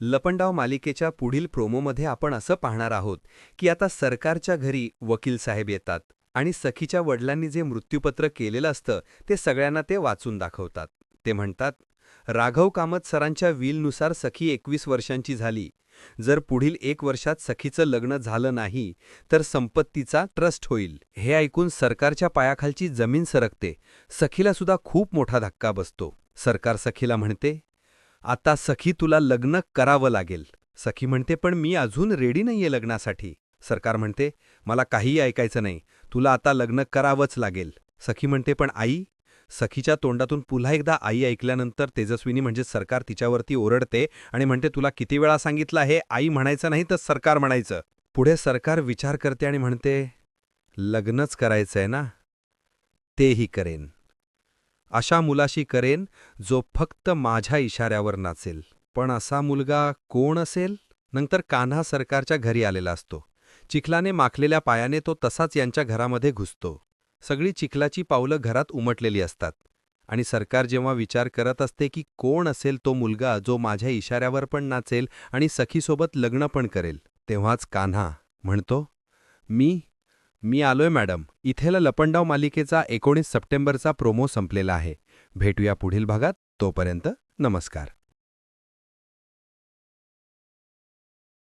लपंडाव मालिकेच्या पुढील प्रोमोमध्ये आपण असं पाहणार आहोत की आता सरकारच्या घरी वकील साहेब येतात आणि सखीच्या वडिलांनी जे मृत्यूपत्र केलेलं असतं ते सगळ्यांना ते वाचून दाखवतात. ते म्हणतात राघव कामत सरांच्या विलनुसार सखी एकवीस वर्षांची झाली. जर पुढील एक वर्षात सखीचं लग्न झालं नाही तर संपत्तीचा ट्रस्ट होईल. हे ऐकून सरकारच्या पायाखालची जमीन सरकते. सखीला सुद्धा खूप मोठा धक्का बसतो. सरकार सखीला म्हणते आता सखी तुला लग्न करावं लागेल. सखी म्हणते पण मी अजून रेडी नाहीये लग्नासाठी. सरकार म्हणते मला काहीही ऐकायचं नाही. तुला आता लग्न करावंच लागेल. सखी म्हणते पण आई सखीच्या तोंडातून पुन्हा एकदा आई ऐकल्यानंतर तेजस्विनी म्हणजे सरकार तिच्यावरती ओरडते आणि म्हणते तुला किती वेळा सांगितलं हे आई म्हणायचं नाही तर सरकार म्हणायचं. पुढे सरकार विचार करते आणि म्हणते लग्नच करायचंय ना? तेही करेन. अशा मुलाशी करेन जो फक्त माझ्या इशाऱ्यावर नाचेल. पण असा मुलगा कोण असेल? नंतर कान्हा सरकारच्या घरी आलेला असतो. चिखलाने माखलेल्या पायाने तो तसाच यांच्या घरामध्ये घुसतो. सगळी चिखलाची पावलं घरात उमटलेली असतात. आणि सरकार जेव्हा विचार करत असते की कोण असेल तो मुलगा जो माझ्या इशाऱ्यावर पण नाचेल आणि सखीसोबत लग्न पण करेल तेव्हाच कान्हा म्हणतो मी मी आलोय मॅडम. इथेला लपंडाव मालिकेचा एकोणीस सप्टेंबरचा प्रोमो संपलेला आहे. भेटूया पुढील भागात. तोपर्यंत नमस्कार.